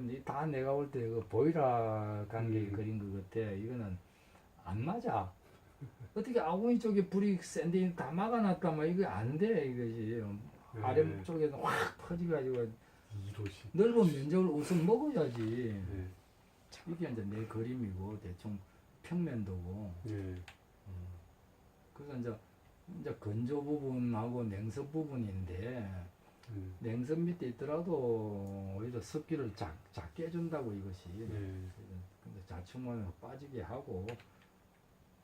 근데 다 내가 볼때그 보이라 관계 음. 그린 것 같아. 이거는 안 맞아. 어떻게 아궁이 쪽에 불이 센데 다 막아놨단 말이야. 이거 안 돼, 이거지. 네. 아래 쪽에는 확 퍼져가지고 이로시. 넓은 면적을 우선 먹어야지. 네. 이게 이제 내 그림이고 대충 평면도고. 네. 그래서 이제 이제 건조 부분하고 냉섭 부분인데 음. 냉섭 밑에 있더라도 오히려 습기를 작, 작게 해준다고 이것이. 네. 근데 자충만을 빠지게 하고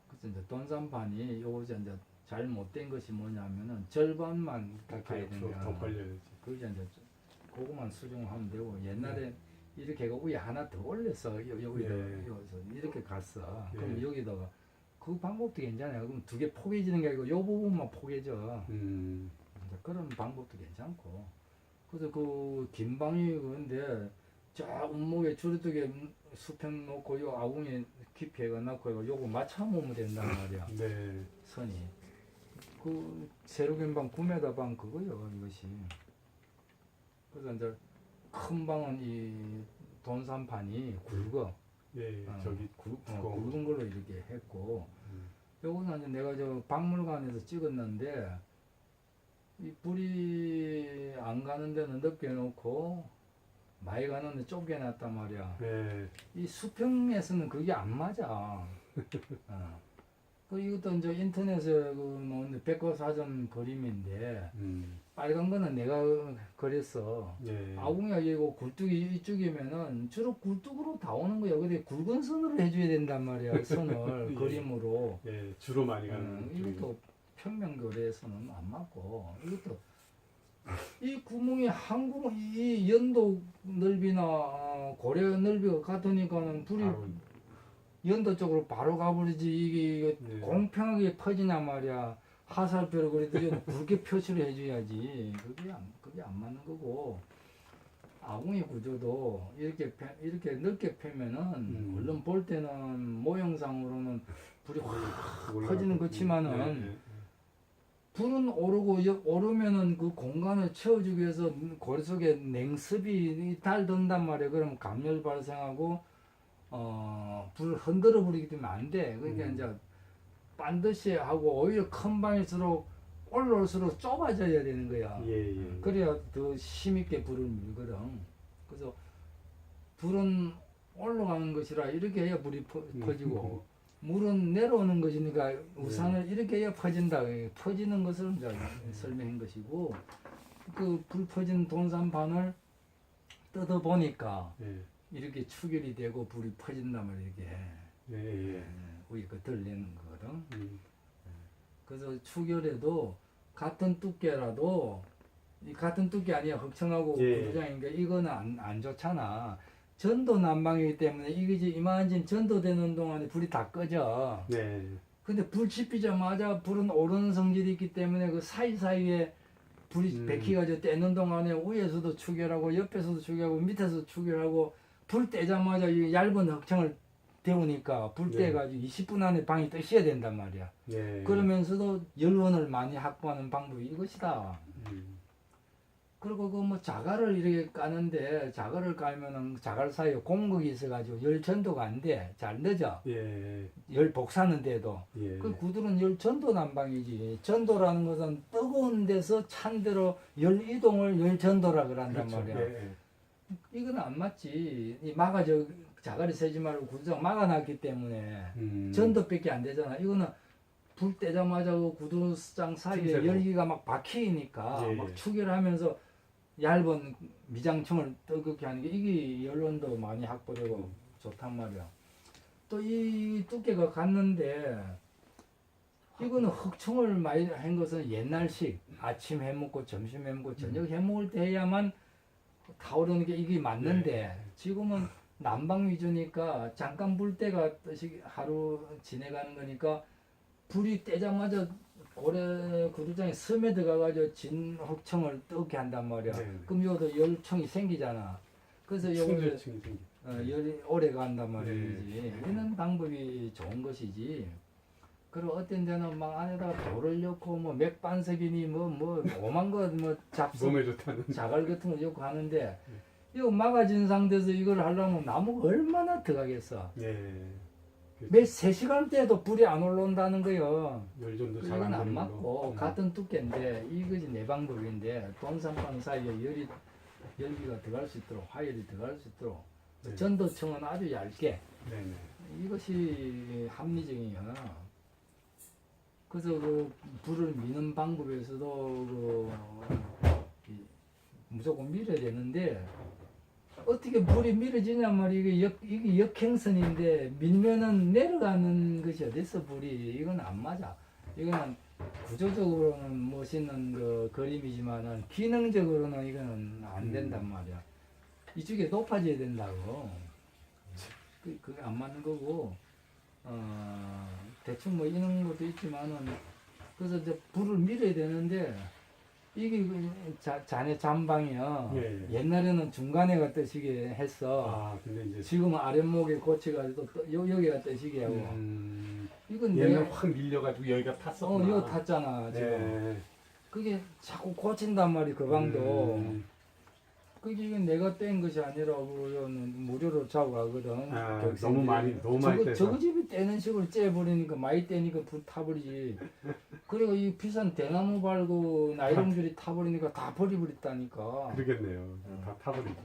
그래서 이제 돈산판이 요거 이제 잘 못된 것이 뭐냐면은 절반만 옆으로 되는 더 거야. 이제 그거만 수정하면 되고 옛날에 이렇게 해가 위에 하나 더 올렸어 여- 여기다 네. 여기서 이렇게 갔어 네. 그럼 여기다가 그 방법도 괜찮아요 그럼 두 개 포개지는 게 아니고 요 부분만 포개져 음. 그런 방법도 괜찮고. 그래서 그 김방이 그런데 저 운목에 주르뜨게 수평 놓고 요 아궁에 깊이 해가 놓고 요거 맞춰 놓으면 된단 말이야. 네. 선이. 그 세로겐 방 9m 방 그거요 이것이. 그래서 이제 큰 방은 이 돈산판이 굵어. 예. 어, 저기 굵, 어, 굵은 걸로 이렇게 했고. 음. 요거는 이제 내가 저 박물관에서 찍었는데 이 불이 안 가는 데는 넓게 놓고 많이 가는 데 좁게 놨단 말이야 네. 이 수평에서는 그게 안 맞아. 어. 그 이것도 이제 인터넷에 그 놓은 백과사전 그림인데 음. 빨간 거는 내가 그렸어. 네. 아궁이가 이고 굴뚝이 이쪽이면은 주로 굴뚝으로 다 오는 거야. 근데 굵은 선으로 해줘야 된단 말이야. 선을 예. 그림으로. 예. 주로 많이 가는 음. 이것도 평면교래에서는 안 맞고 이것도 이 구멍이 한 구멍 이 연도 넓이나 어, 고래 넓이가 같으니까는 불이 바로 연도 쪽으로 바로 가버리지 이게 네. 공평하게 퍼지냐 말이야 화살표로 그래도 굵게 표시를 해줘야지 그게 안 그게 안 맞는 거고 아궁이 구조도 이렇게 펴- 이렇게 넓게 펴면은 음. 물론 볼 때는 모형상으로는 불이 확. 커지는 거지만은 네, 네. 불은 오르고 여- 오르면은 그 공간을 채워주기 위해서 고리 속에 냉습이 달든단 말이에요. 그러면 감열 발생하고 어불 흔들어 버리기 때문에 안 돼. 그러니까 음. 이제 반드시 하고 오히려 큰 방일수록 올라올수록 좁아져야 되는 거야. 예, 예. 그래야 더 힘있게 불을 밀거든. 그래서 불은 올라가는 것이라 이렇게 해야 불이 퍼, 음. 퍼지고 물은 내려오는 것이니까 우산을 이렇게 해야 퍼진다. 퍼지는 것을 이제 설명한 것이고 그 불 퍼진 돈산판을 뜯어 보니까 예. 이렇게 추결이 되고 불이 퍼진단 말이야 이게 예, 예. 위에 그 들리는 거거든. 음. 그래서 추결해도 같은 두께라도 이 같은 두께 아니야 흑청하고 예. 구두장이니까 이거는 안, 안 좋잖아. 전도 난방이기 때문에 이게 이제 이만진 전도되는 동안에 불이 다 꺼져. 네. 근데 불 지피자마자 불은 오르는 성질이 있기 때문에 그 사이사이에 불이 음. 백희가지고 떼는 동안에 위에서도 추결하고 옆에서도 추결하고 밑에서도 추결하고 불 떼자마자 이 얇은 흑청을 데우니까 불 네. 떼가지고 20분 안에 방이 뜨셔야 된단 말이야. 예. 그러면서도 열원을 많이 확보하는 방법이 이것이다. 음. 그리고 그 뭐 자갈을 이렇게 까는데 자갈을 깔면은 자갈 사이에 공극이 있어가지고 열 전도가 안 돼. 잘 늦어. 예. 열 복사는데도. 예. 그 구들은 열 전도 난방이지. 전도라는 것은 뜨거운 데서 찬 데로 열 이동을 열 전도라 그런단 그렇죠. 말이야. 예. 이건 안 맞지. 이 막아져 자갈이 세지 말고 구두가 막아놨기 때문에 음. 전도밖에 안 되잖아. 이거는 불 떼자마자 그 구두장 사이에. 열기가 막 박히니까 예, 막 예. 추결하면서 얇은 미장청을 뜨겁게 하는 게 이게 연론도 많이 확보되고 좋단 말이야. 또 이 두께가 갔는데 이거는 흑청을 많이 한 것은 옛날식 아침 해 먹고 점심 해 먹고 저녁 해 먹을 때 해야만 타오르는 게 이게 맞는데 지금은 난방 위주니까 잠깐 불 때가 뜻이 하루 지내가는 거니까 불이 떼자마자 고래 구두장에 섬에 들어가가지고 진 흑청을 뜨겁게 한단 말이야. 네. 그럼 여기도 열청이 생기잖아. 그래서 여기 충전층이. 어, 열이 오래 간단 말이지. 네. 이런 방법이 좋은 것이지. 그리고 어떤 데는 막 안에다가 돌을 넣고 뭐 맥반석이니 뭐 뭐 오만 거뭐 잡수 몸에 좋다는. 자갈 같은 거 넣고 하는데 이거 막아진 상태에서 이걸 하려면 나무가 얼마나 들어가겠어. 예. 시간 때도 불이 안 올라온다는 거요. 열 좀도 잘 이건 안 맞고 거. 음. 같은 두께인데 이것이 내 방법인데 돈산판 사이에 열이 열기가 들어갈 수 있도록 화열이 들어갈 수 있도록 네. 전도청은 아주 얇게 네네. 이것이 합리적이야. 그래서 그 불을 미는 방법에서도 그 이- 무조건 밀어야 되는데 어떻게 불이 밀어지냐 말이야 이게 역 이게 역행선인데 밀면은 내려가는 것이 어딨어 불이 이건 안 맞아. 이거는 구조적으로는 멋있는 그 그림이지만은 기능적으로는 이거는 안 된단 말이야. 이쪽에 높아져야 된다고. 그, 그게 안 맞는 거고, 어, 대충 뭐 이런 것도 있지만은, 그래서 이제 불을 밀어야 되는데, 이게 그 자, 자네 잠방이요. 예, 예. 옛날에는 중간에가 뜨시게 했어. 아 근데 이제 지금은 아랫목에 고쳐가지고 또 여, 여기가 뜨시게 하고. 음, 이건 얘는 내가, 확 밀려가지고 여기가 어, 탔었구나. 이거 탔잖아, 지금. 네. 그게 자꾸 고친단 말이 그 방도. 음, 그게 이건 내가 뗀 것이 아니라 그거는 무료로 자고 가거든. 아. 너무 많이 너무 많이 떼서. 저거 집이 떼는 식으로 째버리니까 많이 떼니까 불 타버리지. 그리고 이 비싼 대나무 발고 나이롱줄이 타버리니까 다 버려버렸다니까. 그러겠네요. 음. 다 타버리고.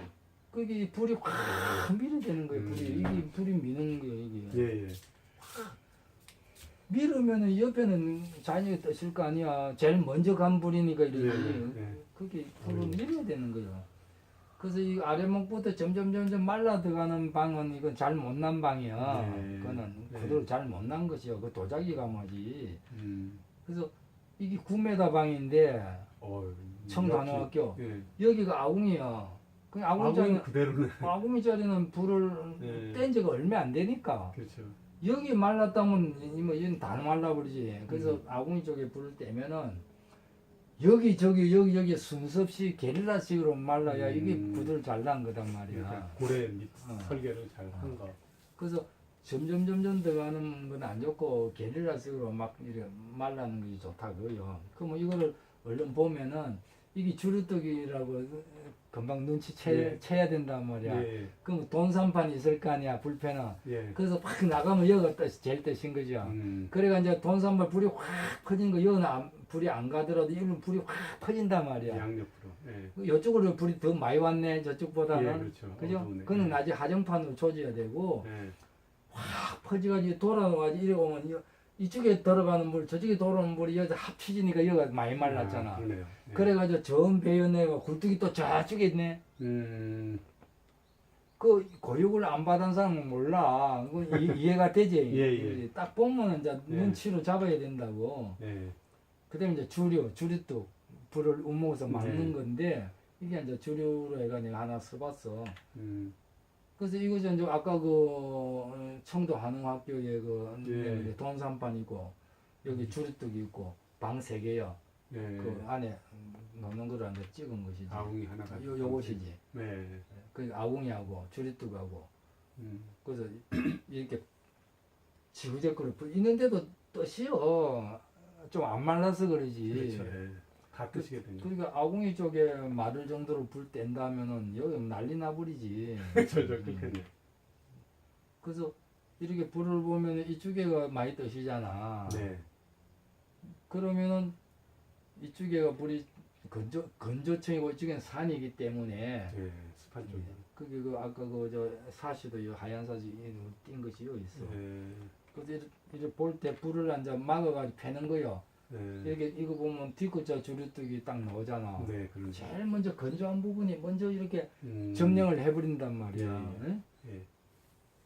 그게 불이 확 밀어대는 거예요. 불이 음. 이게 불이 미는 거예요. 이게 예 예. 밀으면은 옆에는 자녀가 떠실 거 아니야. 제일 먼저 간 불이니까 이러지. 예, 예. 그게 불을 음. 밀어야 되는 거예요. 그래서 이 아랫목부터 점점 점점 말라 들어가는 방은 이건 잘 못 난 방이야. 네. 그거는 네. 그대로 잘 못 난 것이요. 그 도자기 가마지. 음. 그래서 이게 9m 방인데 어. 청단호학교 예. 여기가 아궁이야. 그 아궁이 자리는 그대로네. 아궁이 자리는 불을 네. 뗀 지가 얼마 안 되니까 그렇죠. 여기 말랐다면 이뭐 이건 다 말라버리지. 그래서 음. 아궁이 쪽에 불을 떼면은 여기 저기 여기 여기 없이 게릴라식으로 말라야 이게 음. 부들 잘 난 거단 말이야. 고래 밑 어. 설계를 잘 한 거. 그래서 점점 점점 들어가는 건 안 좋고 게릴라식으로 막 이렇게 말라는 것이 좋다고요. 그러면 이거를 얼른 보면은 이게 주류떡이라고 금방 눈치 채, 예. 된단 말이야. 예. 그럼 돈산판이 있을 거 아니야 불패는. 예. 그래서 확 나가면 여기가 뜻, 제일 뜻인 거죠. 음. 그래가 이제 돈산발 불이 확 퍼지는 거 여기는 안- 불이 안 가더라도 이런 불이 확 퍼진단 말이야. 양옆으로. 예. 이쪽으로 불이 더 많이 왔네 저쪽보다는. 예, 그렇죠. 그죠? 어두우네. 그는 예. 아직 하정판으로 조져야 되고 예. 확 퍼지가지고 돌아가지고 이래 오면 이- 이쪽에 들어가는 물 저쪽에 돌아오는 물이 여기서 합쳐지니까 여기가 많이 말랐잖아. 아, 그러네요. 예. 그래가지고 전 배연내가 굴뚝이 또 저쪽에 있네. 음. 그 교육을 안 받은 사람은 몰라. 그 이, 이해가 되지. 예, 예. 딱 보면 이제 예. 눈치로 잡아야 된다고. 예. 그다음에 이제 주류, 주류뚝 불을 우모서 막는 네. 건데 이게 이제 주류로 해가 내가 하나 써봤어. 음. 그래서 이것이 이제 아까 그 어, 청도 한흥학교에 그 예. 네, 돈산판 있고 여기 주류뚝이 있고 방 세 개요. 예. 그 안에 넣는 거를 이제 찍은 것이지. 아웅이 하나가. 요 요것이지. 네. 그 아궁이하고 주류뚝하고 음. 그래서 이렇게 지그재그로 불 있는데도 뜻이요. 좀 안 말라서 그러지. 그렇죠. 예. 다 뜨시게 되죠. 그러니까 아궁이 쪽에 마를 정도로 불 뗀다면은 여기 난리 나버리지. 끓겠네. 그래서 이렇게 불을 보면 이쪽에가 많이 뜨시잖아. 네. 그러면은 이쪽에가 불이 건조 건조층이고 이쪽에는 산이기 때문에 예. 습한 쪽이. 그게 그 아까 그 저 사시도 요 하얀 사시 띈 것이 요 있어. 예. 그래서 이렇게 볼때 불을 앉아 막아가지고 패는 거요. 예. 이렇게 이거 보면 뒤끝자 주류뚝이 딱 나오잖아. 네, 그런. 제일 먼저 건조한 부분이 먼저 이렇게 음. 점령을 해버린단 말이야. 예. 응? 예.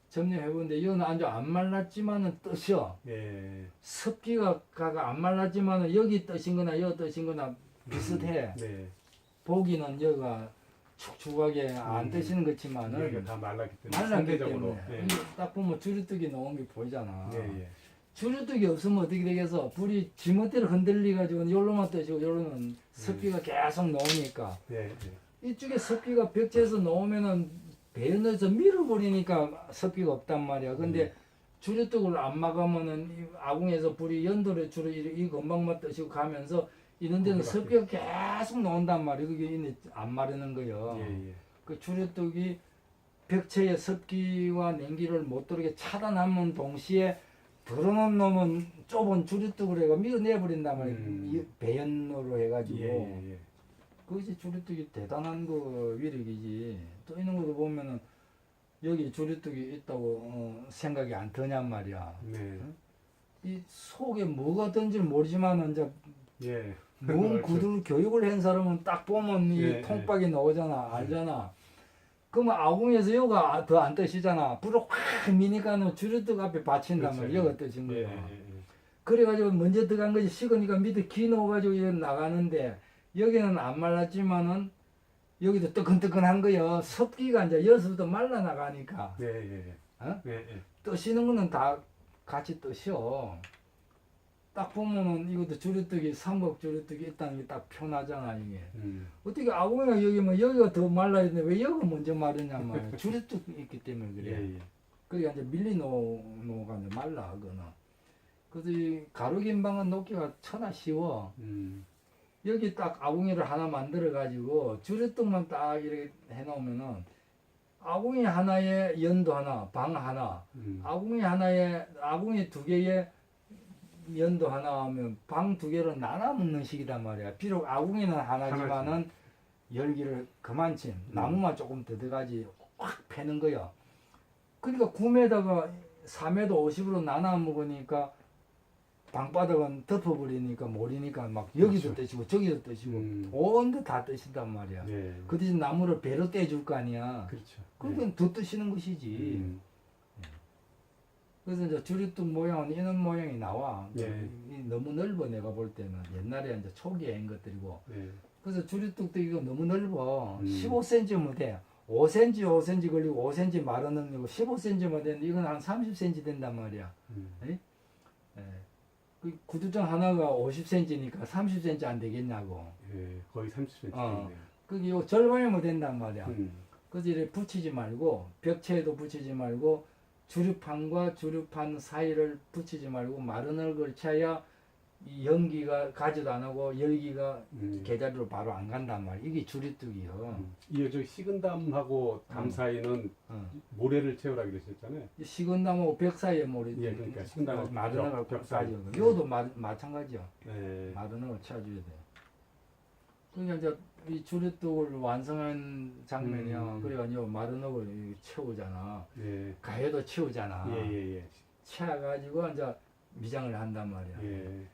점령해보는데 이건 아주 안 말랐지만은 뜻이요. 예. 습기가 가가 안 말랐지만은 여기 뜻인 거나 여기 뜻인 거나 비슷해. 네. 보기는 여기가 축축하게 안 음. 뜨시는 여기가 것지만은 다 말랐기 때문에 말랐기 상대적으로. 때문에 예. 이게 딱 보면 주류뚝이 놓은 게 보이잖아. 예, 예. 주류뚝이 없으면 어떻게 되겠어? 불이 지멋대로 흔들리가지고 요로만 뜨시고 요로는 습기가 계속 나오니까 예, 예. 이쪽에 습기가 벽체에서 나오면은 배너에서 밀어버리니까 습기가 없단 말이야. 근데 음. 주류뚝을 안 막으면은 이 아궁에서 불이 연도를 주로 이, 이 건방만 뜨시고 가면서 이런 데는. 습기가 계속 나온단 말이야. 그게 안 마르는 거예요. 예, 예. 그 주류뚝이 벽체의 습기와 냉기를 못 들어게 차단하면 동시에 들어놓은 놈은 좁은 주류뚝으로 해가 밀어내버린단 말이에요. 음. 이 배연으로 해가지고. 예, 예, 예. 그것이 주류뚝이 대단한 그 위력이지. 또 이런 것도 보면은 여기 주류뚝이 있다고 어, 생각이 안 드냔 말이야. 네. 이 속에 뭐가 든지 모르지만 이제 예. 몸 그렇죠. 구두 교육을 한 사람은 딱 보면 이 예, 통박이 나오잖아 알잖아 그러면 아궁에서 여가 더 안 뜨시잖아 불을 확 미니까는 주류뚝 앞에 받친단 그렇죠. 말이야 여가 뜨신 예, 거야 예, 예. 그래가지고 먼저 들어간 것이 식으니까 밑에 기 넣어가지고 나가는데 여기는 안 말랐지만은 여기도 뜨끈뜨끈한 거요 습기가 이제 여기서부터 말라 나가니까 네, 예, 예. 어? 예, 예. 뜨시는 거는 다 같이 뜨셔. 딱 보면은 이것도 주류떡이 삼각 주류떡이 있다는 게 딱 표나잖아 이게. 음. 어떻게 아궁이가 여기 뭐 여기가 더 말라 있는데 왜 여기가 먼저 마르냐 말이야. 주류떡이 있기 때문에 그래. 예, 예. 그러니까 이제 밀리노노가 이제 말라 그거는. 그래서 이 가루긴 방은 놓기가 천하 쉬워. 음. 여기 딱 아궁이를 하나 만들어 가지고 주류떡만 딱 이렇게 해놓으면은 아궁이 하나에 연도 하나, 방 하나, 음. 아궁이 하나에 아궁이 두 개에 연도 하나 하면 방 두 개로 나눠 먹는 식이단 말이야. 비록 아궁이는 하나지만은 열기를 그만큼 나무만 조금 더 들어가지 확 패는 거야. 그러니까 9m가 4m 50으로 나눠 먹으니까 방바닥은 덮어버리니까 모리니까 막 여기도 그렇죠. 뜨시고 저기도 뜨시고 음. 온데 다 뜨신단 말이야. 예. 그 대신 나무를 배로 떼줄 거 아니야. 그렇죠. 그러면 더 뜨시는 것이지. 음. 그래서 이제 주류뚝 모양은 이런 모양이 나와. 예. 이 너무 넓어 내가 볼 때는 옛날에 이제 초기에 한 것들이고. 예. 그래서 주류뚝도 이거 너무 넓어. 음. 15cm면 돼. 5cm, 5cm 걸리고 5cm 말아 넣는 거 15cm만 되는데 이건 한 30cm 된단 말이야. 음. 예. 그 구두장 하나가 50cm니까 30cm 안 되겠냐고. 예. 거의 30cm. 어. 네요 그게 요 절반이면 된단 말이야. 음. 그래서 이렇게 붙이지 말고 벽체에도 붙이지 말고 주류판과 주류판 사이를 붙이지 말고 마른 흙을 쳐야 이 연기가 가지도 안 하고 열기가 음. 계자리로 바로 안 간단 말이야. 이게 주류뚝이요. 음. 이 저기 식은 담하고 담 음. 사이는 어. 모래를 채우라 그러셨잖아요. 이 식은나무 벽 사이에 모리 예, 그러니까 식은나무 마른 벽, 흙을 벽 사이. 요도 마, 마찬가지요. 예. 마른 흙을 쳐줘야 돼. 그러니까 이제 이 주류뚝을 완성한 장면이야. 음. 그래가지고 마른 흙을 이 채우잖아. 예. 가해도 채우잖아. 예, 예, 예. 채워가지고 이제 미장을 한단 말이야. 예.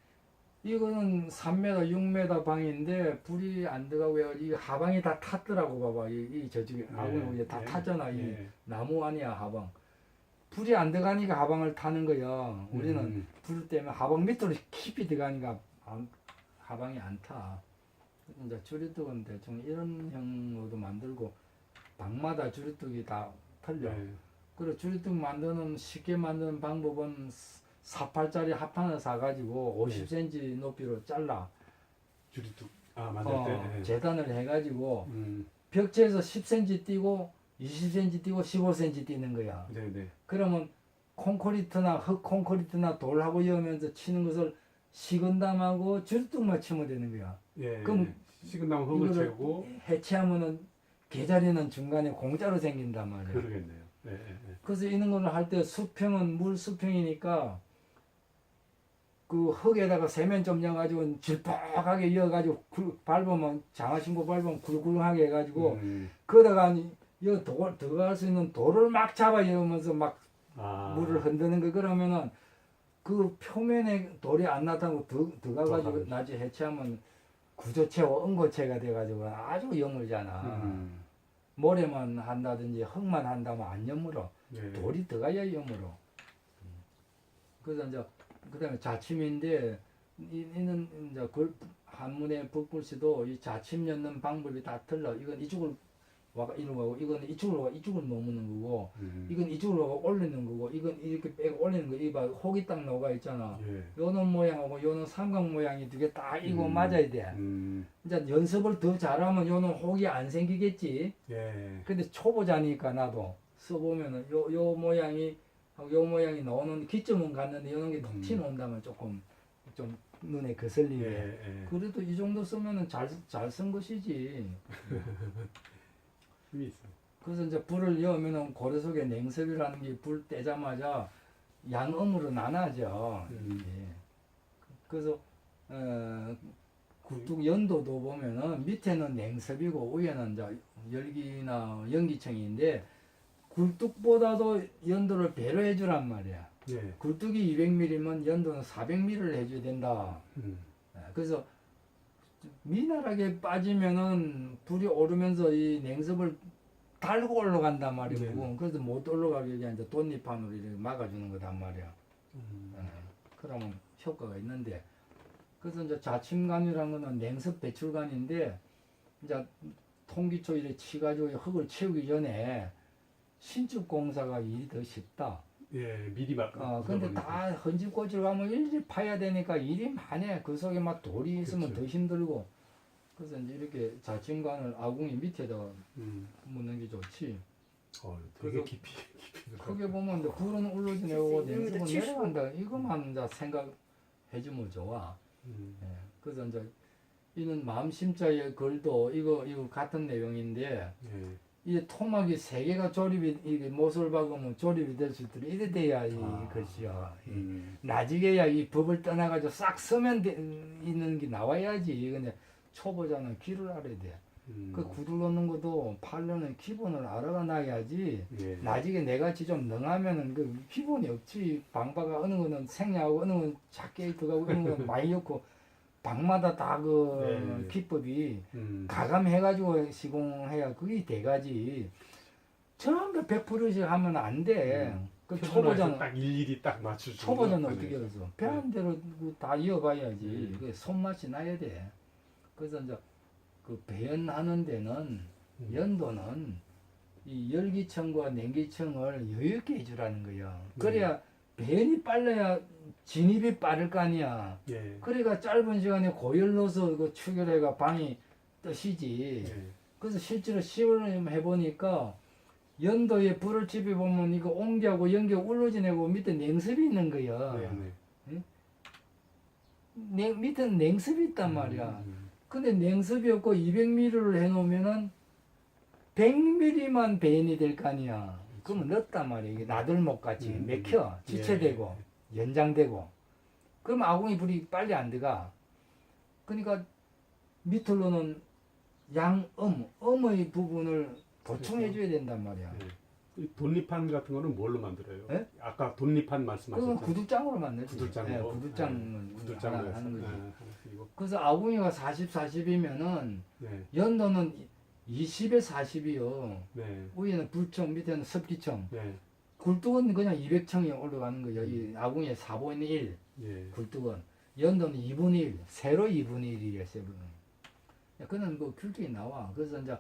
이거는 3m, 6m 방인데 불이 안 들어가고 해가지고 이 하방이 다 탔더라고 봐봐. 이, 이 저쪽에 아궁이 이제 다 예. 탔잖아. 이 예. 나무 아니야 하방. 불이 안 들어가니까 하방을 타는 거야. 우리는 음. 불 때문에 하방 밑으로 깊이 들어가니까 안- 하방이 안 타. 이제 주류뚝은 대충 이런 형으로도 만들고 방마다 주류뚝이 다 틀려. 예. 그리고 주류뚝 만드는 쉽게 만드는 방법은 48짜리 합판을 사가지고 50cm 높이로 잘라 주리뚝 아 만들 어, 때. 예. 재단을 해가지고 음. 벽체에서 10cm 띄고 20cm 띄고 15cm 띄는 거야. 네, 네. 그러면 콘크리트나 흙 콘크리트나 돌하고 이으면서 치는 것을 식은담하고 주류뚝만 치면 되는 거야. 예. 그럼 식은 나무 흙을 이거를 채우고 해체하면은 계자리는 중간에 공짜로 생긴단 말이야. 그러겠네요. 예, 예, 예. 그래서 이런 거를 할 때 수평은 물 수평이니까 그 흙에다가 세면 좀 넣어가지고 질퍽하게 이어가지고 굴, 밟으면 장화 신고 밟으면 굴굴하게 해가지고 음. 그러다가 이 돌 들어갈 수 있는 돌을 막 잡아 이러면서 막 아. 물을 흔드는 거 그러면은 그 표면에 돌이 안 나타나고 더, 들어가가지고. 나중에 해체하면 구조체와 응고체가 돼가지고 아주 여물잖아. 음. 모래만 한다든지 흙만 한다면 안 여물어. 네. 돌이 들어가야 여물어. 그래서 이제 그다음에 자침인데 이- 이는 이제 글 한문의 북글씨도 이 자침 넣는 방법이 다 틀려. 이건 이쪽을 와가 이런 거고, 이건 이쪽으로 와 이쪽을 넘는 거고, 음. 이건 이쪽으로 올리는 거고, 이건 이렇게 빼고 올리는 거. 이봐 혹이 딱 녹아 있잖아. 예. 요는 모양하고 요는 삼각 모양이 두 개 딱 이거 음. 맞아야 돼. 음. 이제 연습을 더 잘하면 요는 혹이 안 생기겠지. 예. 근데 초보자니까 나도 써보면은 요, 요 모양이 요 모양이 나오는 기점은 갔는데 요런 게톡 음. 튀어나온다면 조금 좀 눈에 거슬리게 예. 예. 그래도 이 정도 쓰면은 잘 잘 쓴 것이지 힘이 있어. 그래서 이제 불을 여면은 고래 속에 냉섭이라는 게 불 떼자마자 양음으로 나눠져. 음. 예. 그래서 어, 굴뚝 연도도 보면은 밑에는 냉섭이고 위에는 이제 열기나 연기층인데 굴뚝보다도 연도를 배로 해주란 말이야. 예. 굴뚝이 200mm면 연도는 400mm를 해줘야 된다. 음. 예, 그래서 미나하게 빠지면은 불이 오르면서 이 냉섭을 달고 올라간단 말이야. 네. 무거운. 그래서 못 올라가게 이제 돈잎판으로 이렇게 막아주는 거단 말이야. 음. 예, 그러면 효과가 있는데 그래서 이제 자침관이라는 거는 냉섭 배출관인데 이제 통기초 이렇게 치가지고 흙을 채우기 전에 신축 공사가 일이 더 쉽다. 예, 미리 막. 어, 근데 다 헌집 고지를 가면 일일이 파야 되니까 일이 많아. 그 속에 막 돌이 있으면 그렇죠. 더 힘들고. 그래서 이제 이렇게 자침관을 아궁이 밑에다 음. 묻는 게 좋지. 어, 되게 깊이 깊이. 크게 보면 이제 불은 올라지 내고 이거 냉수는 내려간다. 이것만 이제 생각해주면 좋아. 음. 예. 그래서 이제 이는 마음심자의 글도 이거 이거 같은 내용인데 예. 이 토막이 세 개가 조립이 이게 못을 박으면 조립이 될 수 있도록 이래 돼야 이 아. 음. 나중에야 이 법을 떠나가지고 싹 서면 되, 있는 게 나와야지. 근데 초보자는 귀를 알아야 돼. 음. 그 구두 놓는 것도 팔려는 기본을 알아가 놔야지. 예. 나중에 내같이 좀 능하면은 그 기본이 없지. 방바가 어느 거는 생략하고 어느 거는 작게 들어가고 어느 거는 많이 넣고 방마다 다그 네. 기법이 음. 가감해가지고 시공해야 그게 돼가지. 전부 100%씩 하면 안 돼. 음. 그 초보자는 딱 일일이 딱 맞추죠. 초보자는 어떻게 해서 배한 대로 다 이어봐야지. 음. 그 손맛이 나야 돼. 그래서 이제 그 배연하는 데는 음. 연도는 이 열기층과 냉기층을 여유 있게 해주라는 거야. 음. 그래야 배연이 빨라야 진입이 빠를 거 아니야. 예. 그래가 짧은 시간에 고열로서 그 추결해가 방이 뜨시지. 예. 그래서 실제로 시험을 해보니까 연도에 불을 집에 보면 이거 옹기하고 연기 울러지내고 밑에 냉습이 있는 거야. 네, 네. 냉, 밑에는 냉습이 있단 말이야. 음. 근데 냉습이 없고 200mm를 해놓으면은 100mm만 배인이 될 거 아니야. 그러면 넣었단 말이야. 이게 나들목 같이 음. 맥혀, 지체되고, 연장되고. 그럼 아궁이 불이 빨리 안 들어가. 그러니까 밑으로는 양음, 음의 부분을 보충해줘야 된단 말이야. 예. 이 돈리판 같은 거는 뭘로 만들어요? 예? 아까 돈리판 그건 말씀하셨죠. 구두장으로 만들지. 구들장으로. 예, 구두장을 예, 해서. 하는 거지. 예, 그리고 그래서 아궁이가 40, 40이면은 네, 연도는 20에 40이요. 네, 위에는 불청, 밑에는 섭기청. 네, 굴뚝은 그냥 200청이 올라가는 거예요. 이 아궁이의 4분의 1, 예, 굴뚝은. 연도는 2분의 1, 세로 2분의 1이에요, 세로는. 그는 뭐 규격이 나와. 그래서 이제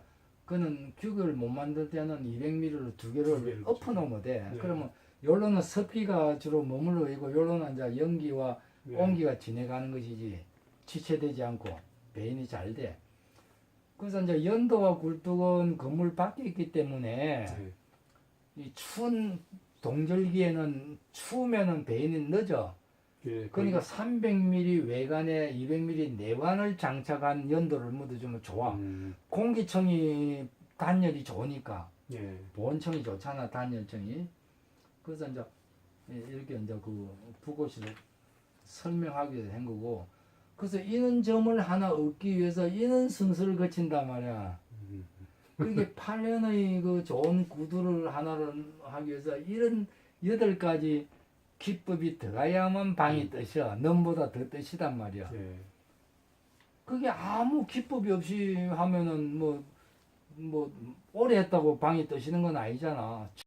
그는 규격을 못 만들 때는 200mm로 두두 개를 개를 엎어 놓으면 돼. 네. 그러면 요로는 섭기가 주로 머물러 있고 요로는 이제 연기와 네. 온기가 지내가는 것이지 지체되지 않고 배인이 잘 돼. 그래서 이제 연도와 굴뚝은 건물 밖에 있기 때문에 네. 이 추운 동절기에는 추우면은 배인이 늦어. 예, 그러니까 300mm 외관에 200mm 내관을 장착한 연도를 묻어주면 좋아. 음, 공기청이 단열이 좋으니까 예, 보온청이 좋잖아 단열청이. 그래서 이제 이렇게 이제 그 부고시를 설명하기 위해서 한 거고. 그래서 이는 점을 하나 얻기 위해서 이는 순서를 거친단 말이야. 음, 그게 8년의 그 좋은 구두를 하나를 하기 위해서 이런 여덟 가지 기법이 들어가야만 방이 뜻이야. 넘보다 더 뜻이단 말이야. 예, 그게 아무 기법이 없이 하면은 뭐, 뭐, 오래 했다고 방이 뜨시는 건 아니잖아.